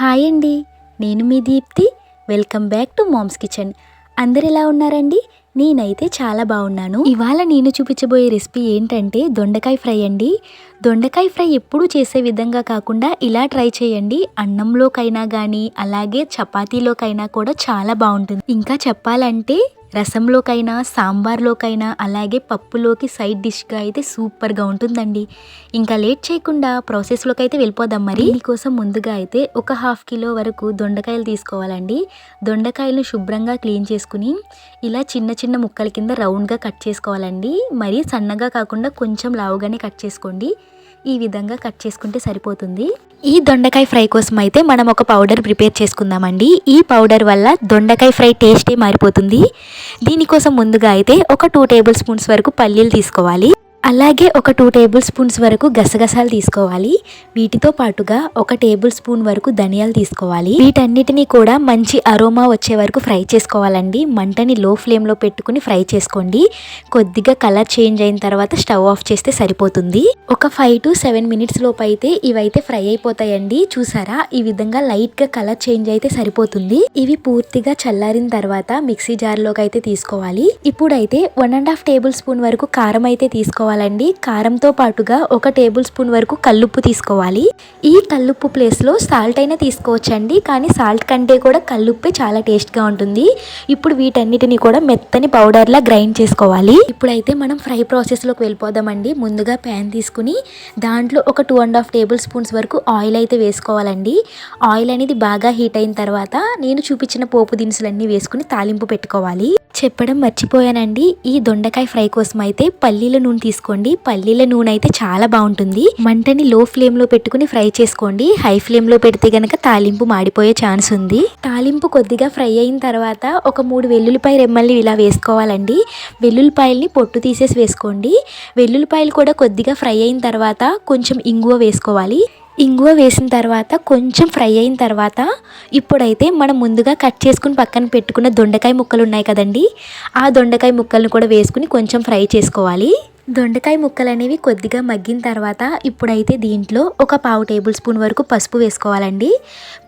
Hi అండి నేను మీ Deepthi. Welcome back to mom's kitchen. అందరు ఎలా ఉన్నారండి? నేనైతే చాలా బాగున్నాను. ఇవాళ నేను చూపించబోయే రెసిపీ ఏంటంటే దొండకాయ ఫ్రై అండి. దొండకాయ ఫ్రై ఎప్పుడు చేసే విధంగా కాకుండా ఇలా ట్రై చేయండి. అన్నంలోకైనా కానీ అలాగే చపాతీలోకైనా కూడా చాలా బాగుంటుంది. ఇంకా చెప్పాలంటే రసంలోకైనా సాంబార్లోకైనా అలాగే పప్పులోకి సైడ్ డిష్గా అయితే సూపర్గా ఉంటుందండి. ఇంకా లేట్ చేయకుండా ప్రాసెస్లోకి అయితే వెళ్ళిపోదాం మరి. దీనికోసం ముందుగా అయితే ఒక హాఫ్ కిలో వరకు దొండకాయలు తీసుకోవాలండి. దొండకాయలను శుభ్రంగా క్లీన్ చేసుకుని ఇలా చిన్న చిన్న ముక్కల కింద రౌండ్గా కట్ చేసుకోవాలండి. మరీ సన్నగా కాకుండా కొంచెం లావుగానే కట్ చేసుకోండి. ఈ విధంగా కట్ చేసుకుంటే సరిపోతుంది. ఈ దొండకాయ ఫ్రై కోసం అయితే మనం ఒక పౌడర్ ప్రిపేర్ చేసుకుందామండి. ఈ పౌడర్ వల్ల దొండకాయ ఫ్రై టేస్టే మారిపోతుంది. దీనికోసం ముందుగా అయితే ఒక టూ టేబుల్ స్పూన్స్ వరకు పల్లీలు తీసుకోవాలి. అలాగే ఒక టూ టేబుల్ స్పూన్స్ వరకు గసగసాలు తీసుకోవాలి. వీటితో పాటుగా ఒక టేబుల్ స్పూన్ వరకు ధనియాలు తీసుకోవాలి. వీటన్నిటిని కూడా మంచి అరోమా వచ్చే వరకు ఫ్రై చేసుకోవాలండి. మంటని లో ఫ్లేమ్లో పెట్టుకుని ఫ్రై చేసుకోండి. కొద్దిగా కలర్ చేంజ్ అయిన తర్వాత స్టవ్ ఆఫ్ చేస్తే సరిపోతుంది. ఒక ఫైవ్ టు సెవెన్ మినిట్స్ లోపు అయితే ఇవైతే ఫ్రై అయిపోతాయండి. చూసారా? ఈ విధంగా లైట్గా కలర్ చేంజ్ అయితే సరిపోతుంది. ఇవి పూర్తిగా చల్లారిన తర్వాత మిక్సీ జార్లోకి అయితే తీసుకోవాలి. ఇప్పుడైతే one and half tablespoon వరకు కారం అయితే తీసుకోవాలి తీసుకోవాలండి. కారంతో పాటుగా ఒక టేబుల్ స్పూన్ వరకు కల్లుప్పు తీసుకోవాలి. ఈ కల్లుప్పు ప్లేస్లో సాల్ట్ అయినా తీసుకోవచ్చండి. కానీ సాల్ట్ కంటే కూడా కల్లుప్పే చాలా టేస్ట్గా ఉంటుంది. ఇప్పుడు వీటన్నిటిని కూడా మెత్తని పౌడర్లా గ్రైండ్ చేసుకోవాలి. ఇప్పుడైతే మనం ఫ్రై ప్రాసెస్లోకి వెళ్ళిపోదామండి. ముందుగా ప్యాన్ తీసుకుని దాంట్లో ఒక two and half tablespoons వరకు ఆయిల్ అయితే వేసుకోవాలండి. ఆయిల్ అనేది బాగా హీట్ అయిన తర్వాత నేను చూపించిన పోపు దినుసులన్నీ వేసుకుని తాలింపు పెట్టుకోవాలి. చెప్పడం మర్చిపోయానండి. ఈ దొండకాయ ఫ్రై కోసం అయితే పల్లీల నూనె తీసుకోండి. పల్లీల నూనె అయితే చాలా బాగుంటుంది. మంటని లో ఫ్లేమ్లో పెట్టుకుని ఫ్రై చేసుకోండి. హై ఫ్లేమ్లో పెడితే గనక తాలింపు మాడిపోయే ఛాన్స్ ఉంది. తాలింపు కొద్దిగా ఫ్రై అయిన తర్వాత ఒక మూడు వెల్లుల్లిపాయ రెమ్మల్ని ఇలా వేసుకోవాలండి. వెల్లుల్లిపాయల్ని పొట్టు తీసేసి వేసుకోండి. వెల్లుల్లిపాయలు కూడా కొద్దిగా ఫ్రై అయిన తర్వాత కొంచెం ఇంగువ వేసుకోవాలి. ఇంగువ వేసిన తర్వాత కొంచెం ఫ్రై అయిన తర్వాత ఇప్పుడైతే మనం ముందుగా కట్ చేసుకుని పక్కన పెట్టుకున్న దొండకాయ ముక్కలు ఉన్నాయి కదండి. ఆ దొండకాయ ముక్కలను కూడా వేసుకుని కొంచెం ఫ్రై చేసుకోవాలి. దొండకాయ ముక్కలు అనేవి కొద్దిగా మగ్గిన తర్వాత ఇప్పుడైతే దీంట్లో ఒక పావు టేబుల్ స్పూన్ వరకు పసుపు వేసుకోవాలండి.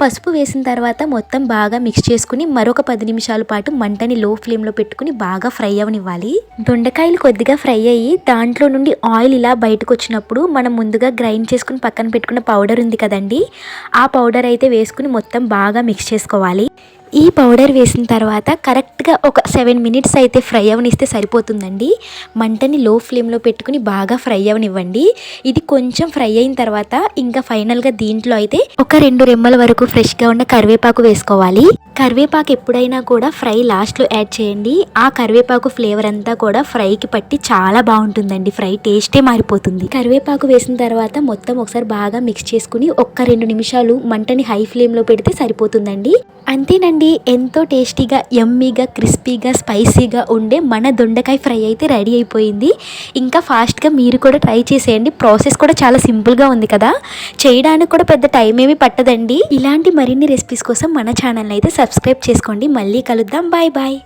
పసుపు వేసిన తర్వాత మొత్తం బాగా మిక్స్ చేసుకుని మరొక పది నిమిషాల పాటు మంటని లో ఫ్లేమ్లో పెట్టుకుని బాగా ఫ్రై అవనివ్వాలి. దొండకాయలు కొద్దిగా ఫ్రై అయ్యి దాంట్లో నుండి ఆయిల్ ఇలా బయటకు వచ్చినప్పుడు మనం ముందుగా గ్రైండ్ చేసుకుని పక్కన పెట్టుకున్న పౌడర్ ఉంది కదండి. ఆ పౌడర్ అయితే వేసుకుని మొత్తం బాగా మిక్స్ చేసుకోవాలి. ఈ పౌడర్ వేసిన తర్వాత కరెక్ట్గా ఒక సెవెన్ మినిట్స్ అయితే ఫ్రై అవనిస్తే సరిపోతుందండి. మంటని లో ఫ్లేమ్లో పెట్టుకుని బాగా ఫ్రై అవనివ్వండి. ఇది కొంచెం ఫ్రై అయిన తర్వాత ఇంకా ఫైనల్గా దీంట్లో అయితే ఒక రెండు రెమ్మల వరకు ఫ్రెష్గా ఉన్న కరివేపాకు వేసుకోవాలి. కరివేపాకు ఎప్పుడైనా కూడా ఫ్రై లాస్ట్లో యాడ్ చేయండి. ఆ కరివేపాకు ఫ్లేవర్ అంతా కూడా ఫ్రైకి పట్టి చాలా బాగుంటుందండి. ఫ్రై టేస్టే మారిపోతుంది. కరివేపాకు వేసిన తర్వాత మొత్తం ఒకసారి బాగా మిక్స్ చేసుకుని ఒక్క రెండు నిమిషాలు మంటని హై ఫ్లేమ్లో పెడితే సరిపోతుందండి. అంతేనండి ఎంతో టేస్టీగా ఎమ్మీగా క్రిస్పీగా స్పైసీగా ఉండే మన దొండకాయ ఫ్రై అయితే రెడీ అయిపోయింది. ఇంకా ఫాస్ట్గా మీరు కూడా ట్రై చేసేయండి. ప్రాసెస్ కూడా చాలా సింపుల్గా ఉంది కదా. చేయడానికి కూడా పెద్ద టైం ఏమీ పట్టదండి. ఇలాంటి మరిన్ని రెసిపీస్ కోసం మన ఛానల్ అయితే సబ్స్క్రైబ్ చేసుకోండి. మళ్ళీ కలుద్దాం. Bye bye